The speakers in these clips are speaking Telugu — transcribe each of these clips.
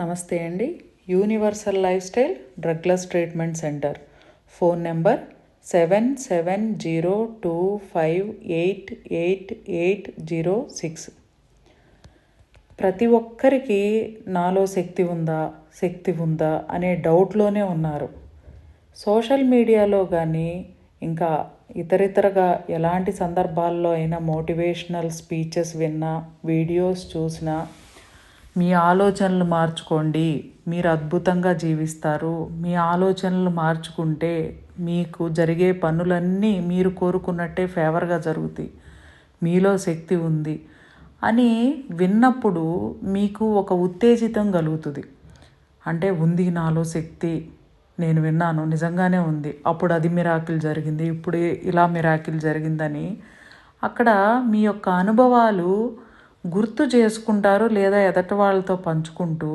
నమస్తే అండి. Universal life style drugless treatment centre phone number seven seven zero two five eight eight eight zero six ప్రతి ఒక్కరికి నాలో శక్తి ఉందా శక్తి ఉందా అనే డౌట్లోనే ఉన్నారు. సోషల్ మీడియాలో కానీ ఇంకా ఇతరితరగా ఎలాంటి సందర్భాల్లో అయినా మోటివేషనల్ స్పీచెస్ విన్నా వీడియోస్ చూసినా మీ ఆలోచనలు మార్చుకోండి. మీరు అద్భుతంగా జీవిస్తారు. మీ ఆలోచనలు మార్చుకుంటే మీకు జరిగే పనులన్నీ మీరు కోరుకున్నట్టే ఫేవర్గా జరుగుతాయి. మీలో శక్తి ఉంది అని విన్నప్పుడు మీకు ఒక ఉత్తేజితం కలుగుతుంది. అంటే ఉంది నాలో శక్తి. నేను విన్నాను నిజంగానే ఉంది. అప్పుడు అది మిరాకిల్ జరిగింది. ఇప్పుడు ఇలా మిరాకిల్ జరిగిందని అక్కడ మీ యొక్క అనుభవాలు గుర్తు చేసుకుంటారు లేదా ఎదటి వాళ్ళతో పంచుకుంటూ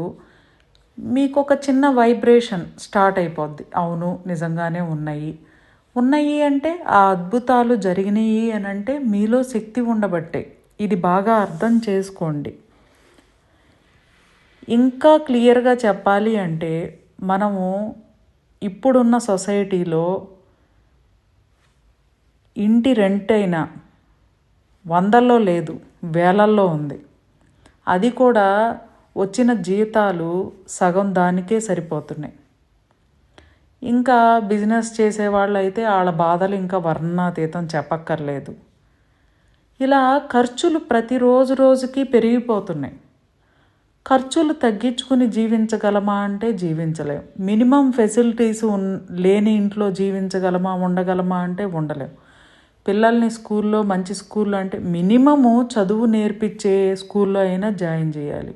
మీకు ఒక చిన్న వైబ్రేషన్ స్టార్ట్ అయిపోద్ది. అవును నిజంగానే ఉన్నాయి. ఉన్నాయి అంటే ఆ అద్భుతాలు జరిగినాయి అని అంటే మీలో శక్తి ఉండబట్టే. ఇది బాగా అర్థం చేసుకోండి. ఇంకా క్లియర్గా చెప్పాలి అంటే మనము ఇప్పుడున్న సొసైటీలో ఇంటి రెంట్ అయినా వందల్లో లేదు వేలల్లో ఉంది. అది కూడా వచ్చిన జీతాలు సగం దానికే సరిపోతున్నాయి. ఇంకా బిజినెస్ చేసేవాళ్ళు అయితే వాళ్ళ బాధలు ఇంకా వర్ణాతీతం చెప్పక్కర్లేదు. ఇలా ఖర్చులు ప్రతిరోజు రోజుకి పెరిగిపోతున్నాయి. ఖర్చులు తగ్గించుకుని జీవించగలమా అంటే జీవించలేం. మినిమం ఫెసిలిటీస్ ఉన్ లేని ఇంట్లో జీవించగలమా ఉండగలమా అంటే ఉండలేం. పిల్లల్ని స్కూల్లో మంచి స్కూల్లో అంటే మినిమము చదువు నేర్పించే స్కూల్లో అయినా జాయిన్ చేయాలి.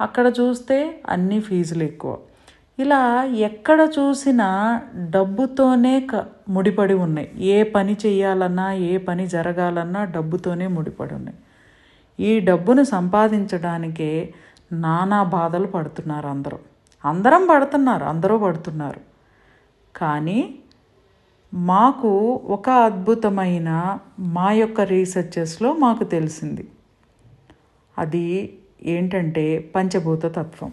అక్కడ చూస్తే అన్ని ఫీజులు ఎక్కువ. ఇలా ఎక్కడ చూసినా డబ్బుతోనే క ముడిపడి ఉన్నాయి. ఏ పని చేయాలన్నా ఏ పని జరగాలన్నా డబ్బుతోనే ముడిపడి ఉన్నాయి. ఈ డబ్బును సంపాదించడానికే నానా బాధలు పడుతున్నారు అందరూ. అందరం పడుతున్నారు అందరూ పడుతున్నారు. కానీ మాకు ఒక అద్భుతమైన మా యొక్క రీసెర్చెస్లో మాకు తెలిసింది. అది ఏంటంటే పంచభూత తత్వం.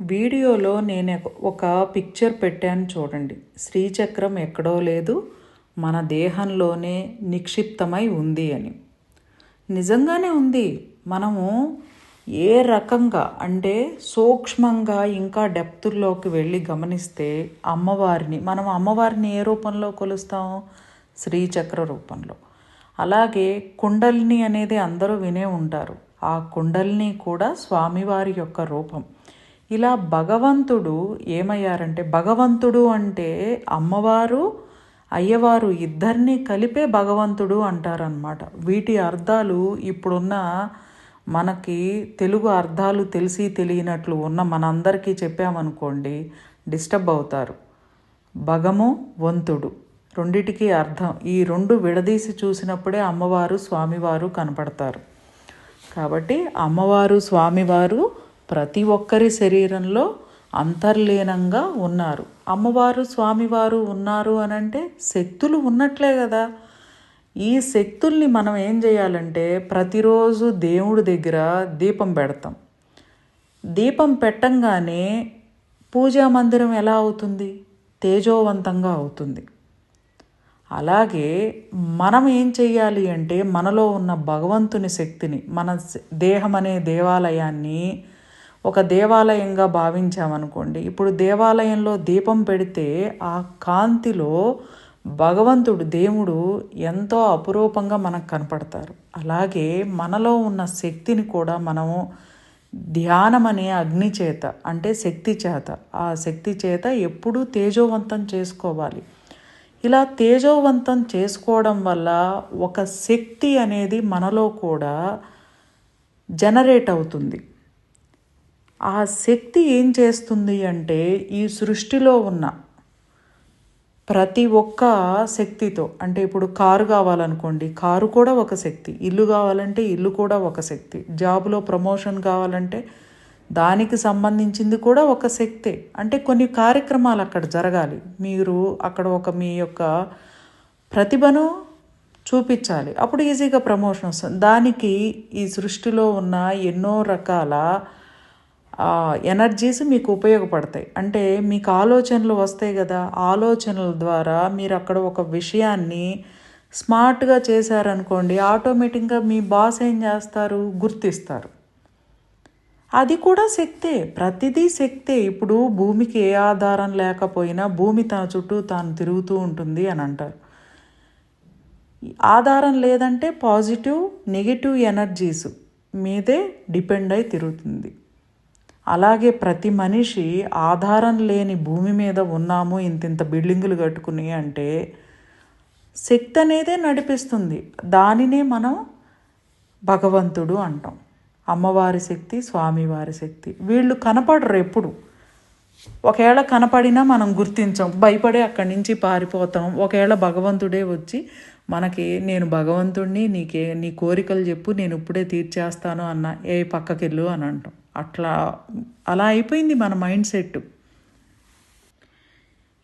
వీడియోలో నేను ఒక పిక్చర్ పెట్టాను చూడండి. శ్రీచక్రం ఎక్కడో లేదు మన దేహంలోనే నిక్షిప్తమై ఉంది అని. నిజంగానే ఉంది. మనము ఏ రకంగా అంటే సూక్ష్మంగా ఇంకా డెప్తుల్లోకి వెళ్ళి గమనిస్తే అమ్మవారిని మనం అమ్మవారిని ఏ రూపంలో కొలుస్తాం? శ్రీచక్ర రూపంలో. అలాగే కుండలిని అనేది అందరూ వినే ఉంటారు. ఆ కుండలిని కూడా స్వామివారి యొక్క రూపం. ఇలా భగవంతుడు ఏమయ్యారంటే భగవంతుడు అంటే అమ్మవారు అయ్యవారు ఇద్దరిని కలిపే భగవంతుడు అంటారనమాట వీటి అర్థాలు ఇప్పుడున్న మనకి తెలుగు అర్థాలు తెలిసి తెలియనట్లు ఉన్న మనందరికీ చెప్పామనుకోండి డిస్టర్బ్ అవుతారు. భగము వంతుడు. రెండిటికి అర్థం. ఈ రెండు విడదీసి చూసినప్పుడే అమ్మవారు స్వామివారు కనపడతారు. కాబట్టి అమ్మవారు స్వామివారు ప్రతి ఒక్కరి శరీరంలో అంతర్లీనంగా ఉన్నారు. అమ్మవారు స్వామివారు ఉన్నారు అనంటే శక్తులు ఉన్నట్లే కదా. ఈ శక్తుల్ని మనం ఏం చేయాలంటే ప్రతిరోజు దేవుడి దగ్గర దీపం పెడతాం. దీపం పెట్టంగానే పూజా మందిరం ఎలా అవుతుంది? తేజోవంతంగా అవుతుంది. అలాగే మనం ఏం చెయ్యాలి అంటే మనలో ఉన్న భగవంతుని శక్తిని మన దేహం అనే దేవాలయాన్ని ఒక దేవాలయంగా భావించామనుకోండి. ఇప్పుడు దేవాలయంలో దీపం పెడితే ఆ కాంతిలో భగవంతుడు దేవుడు ఎంతో అపురూపంగా మనకు కనపడతారు. అలాగే మనలో ఉన్న శక్తిని కూడా మనము ధ్యానం అనే అగ్ని చేత అంటే శక్తి చేత ఆ శక్తి చేత ఎప్పుడూ తేజోవంతం చేసుకోవాలి. ఇలా తేజోవంతం చేసుకోవడం వల్ల ఒక శక్తి అనేది మనలో కూడా జనరేట్ అవుతుంది. ఆ శక్తి ఏం చేస్తుంది అంటే ఈ సృష్టిలో ఉన్న ప్రతి ఒక్క శక్తితో అంటే ఇప్పుడు కారు కావాలనుకోండి కారు కూడా ఒక శక్తి ఇల్లు కావాలంటే ఇల్లు కూడా ఒక శక్తి జాబ్లో ప్రమోషన్ కావాలంటే దానికి సంబంధించింది కూడా ఒక శక్తే. అంటే కొన్ని కార్యక్రమాలు అక్కడ జరగాలి. మీరు అక్కడ ఒక మీ యొక్క ప్రతిభను చూపించాలి. అప్పుడు ఈజీగా ప్రమోషన్ వస్తుంది. దానికి ఈ సృష్టిలో ఉన్న ఎన్నో రకాల ఎనర్జీస్ మీకు ఉపయోగపడతాయి. అంటే మీకు ఆలోచనలు వస్తాయి కదా ఆలోచనల ద్వారా మీరు అక్కడ ఒక విషయాన్ని స్మార్ట్గా చేశారనుకోండి ఆటోమేటిక్గా మీ బాస్ ఏం చేస్తారు? గుర్తిస్తారు. అది కూడా శక్తే. ప్రతిదీ శక్తే. ఇప్పుడు భూమికి ఏ ఆధారం లేకపోయినా భూమి తన చుట్టూ తాను తిరుగుతూ ఉంటుంది అని అంటారు. ఆధారం లేదంటే పాజిటివ్ నెగిటివ్ ఎనర్జీస్ మీదే డిపెండ్ అయి తిరుగుతుంది. అలాగే ప్రతి మనిషి ఆధారం లేని భూమి మీద ఉన్నాము ఇంత ఇంత బిల్డింగులు కట్టుకుని అంటే శక్తి అనేదే నడిపిస్తుంది. దానినే మనం భగవంతుడు అంటాం. అమ్మవారి శక్తి స్వామివారి శక్తి. వీళ్ళు కనపడరు ఎప్పుడు. ఒకవేళ కనపడినా మనం గుర్తించం. భయపడే అక్కడి నుంచి పారిపోతాం. ఒకవేళ భగవంతుడే వచ్చి మనకి నేను భగవంతుడిని నీకే నీ కోరికలు చెప్పు నేను ఇప్పుడే తీర్చేస్తాను అన్న ఏ పక్కకెళ్ళు అని అంటాం. అట్లా అలా అయిపోయింది మన మైండ్ సెట్.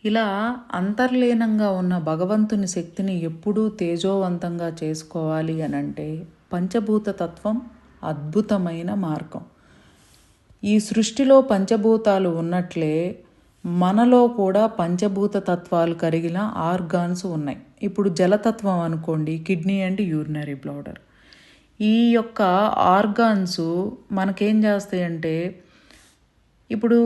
ఇలా అంతర్లీనంగా ఉన్న భగవంతుని శక్తిని ఎప్పుడూ తేజోవంతంగా చేసుకోవాలి అని అంటే పంచభూత తత్వం అద్భుతమైన మార్గం. ఈ సృష్టిలో పంచభూతాలు ఉన్నట్లే మనలో కూడా పంచభూత తత్వాలు కరిగిన ఆర్గాన్స్ ఉన్నాయి. ఇప్పుడు జలతత్వం అనుకోండి కిడ్నీ అండ్ యూరినరీ బ్లౌడర్. ఈ యొక్క ఆర్గాన్స్ మనకేం చేస్తాయంటే ఇప్పుడు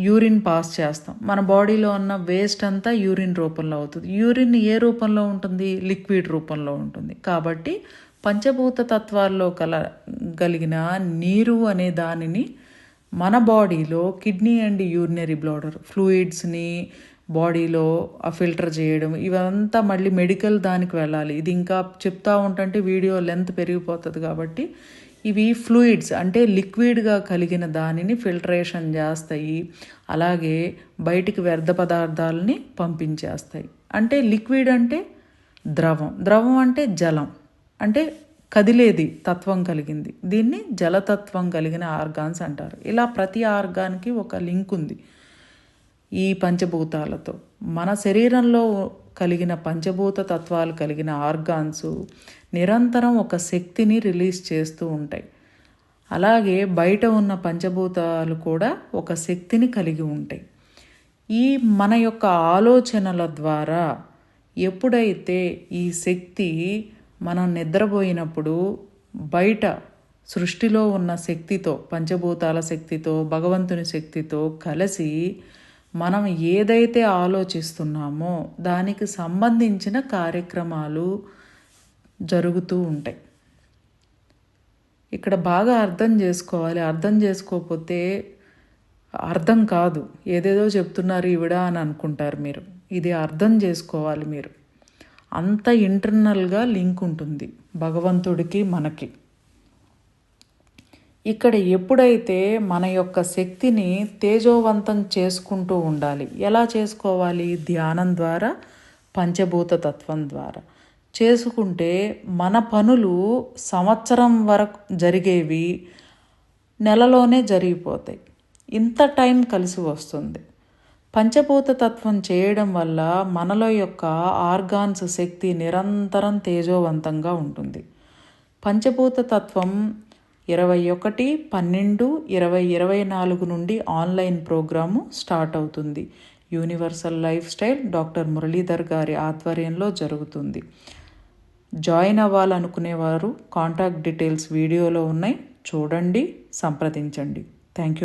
యూరిన్ పాస్ చేస్తాం. మన బాడీలో ఉన్న వేస్ట్ అంతా యూరిన్ రూపంలో అవుతుంది. యూరిన్ ఏ రూపంలో ఉంటుంది? లిక్విడ్ రూపంలో ఉంటుంది. కాబట్టి పంచభూత తత్వాల్లో కల కలిగిన నీరు అనే దానిని మన బాడీలో కిడ్నీ అండ్ యూరినరీ బ్లాడర్ ఫ్లూయిడ్స్ని బాడీలో ఫిల్టర్ చేయడం ఇవంతా మళ్ళీ మెడికల్ దానికి వెళ్ళాలి. ఇది ఇంకా చెప్తా ఉంటుంటే వీడియో లెంత్ పెరిగిపోతుంది కాబట్టి ఇవి ఫ్లూయిడ్స్ అంటే లిక్విడ్గా కలిగిన దానిని ఫిల్టరేషన్ చేస్తాయి. అలాగే బయటికి వ్యర్థ పదార్థాలని పంపించేస్తాయి. అంటే లిక్విడ్ అంటే ద్రవం. ద్రవం అంటే జలం. అంటే కదిలేది తత్వం కలిగింది. దీన్ని జలతత్వం కలిగిన ఆర్గాన్స్ అంటారు. ఇలా ప్రతి ఆర్గాన్కి ఒక లింక్ ఉంది. ఈ పంచభూతాలతో. మన శరీరంలో కలిగిన పంచభూత తత్వాలు కలిగిన ఆర్గాన్స్ నిరంతరం ఒక శక్తిని రిలీజ్ చేస్తూ ఉంటాయి. అలాగే బయట ఉన్న పంచభూతాలు కూడా ఒక శక్తిని కలిగి ఉంటాయి. ఈ మన యొక్క ఆలోచనల ద్వారా ఎప్పుడైతే ఈ శక్తి మనం నిద్రపోయినప్పుడు బయట సృష్టిలో ఉన్న శక్తితో పంచభూతాల శక్తితో భగవంతుని శక్తితో కలిసి మనం ఏదైతే ఆలోచిస్తున్నామో దానికి సంబంధించిన కార్యక్రమాలు జరుగుతూ ఉంటాయి. ఇక్కడ బాగా అర్థం చేసుకోవాలి. అర్థం చేసుకోకపోతే అర్థం కాదు. ఏదేదో చెప్తున్నారు ఈవిడ అని అనుకుంటారు మీరు. ఇది అర్థం చేసుకోవాలి మీరు. అంత ఇంటర్నల్గా లింక్ ఉంటుంది భగవంతుడికి మనకి. ఇక్కడ ఎప్పుడైతే మన యొక్క శక్తిని తేజోవంతం చేసుకుంటూ ఉండాలి ఎలా చేసుకోవాలి? ధ్యానం ద్వారా పంచభూత తత్వం ద్వారా. చేసుకుంటే మన పనులు సంవత్సరం వరకు జరిగేవి నెలలోనే జరిగిపోతాయి. ఇంత టైం కలిసి వస్తుంది. పంచభూత తత్వం చేయడం వల్ల మనలో యొక్క ఆర్గాన్స్ శక్తి నిరంతరం తేజోవంతంగా ఉంటుంది. పంచభూత తత్వం ఇరవై ఒకటి పన్నెండు ఇరవై ఇరవై నాలుగు నుండి ఆన్లైన్ ప్రోగ్రాము స్టార్ట్ అవుతుంది. Universal life style doctor Muralidhar గారి ఆధ్వర్యంలో జరుగుతుంది. జాయిన్ అవ్వాలనుకునేవారు కాంటాక్ట్ డీటెయిల్స్ వీడియోలో ఉన్నాయి. చూడండి సంప్రదించండి. Thank you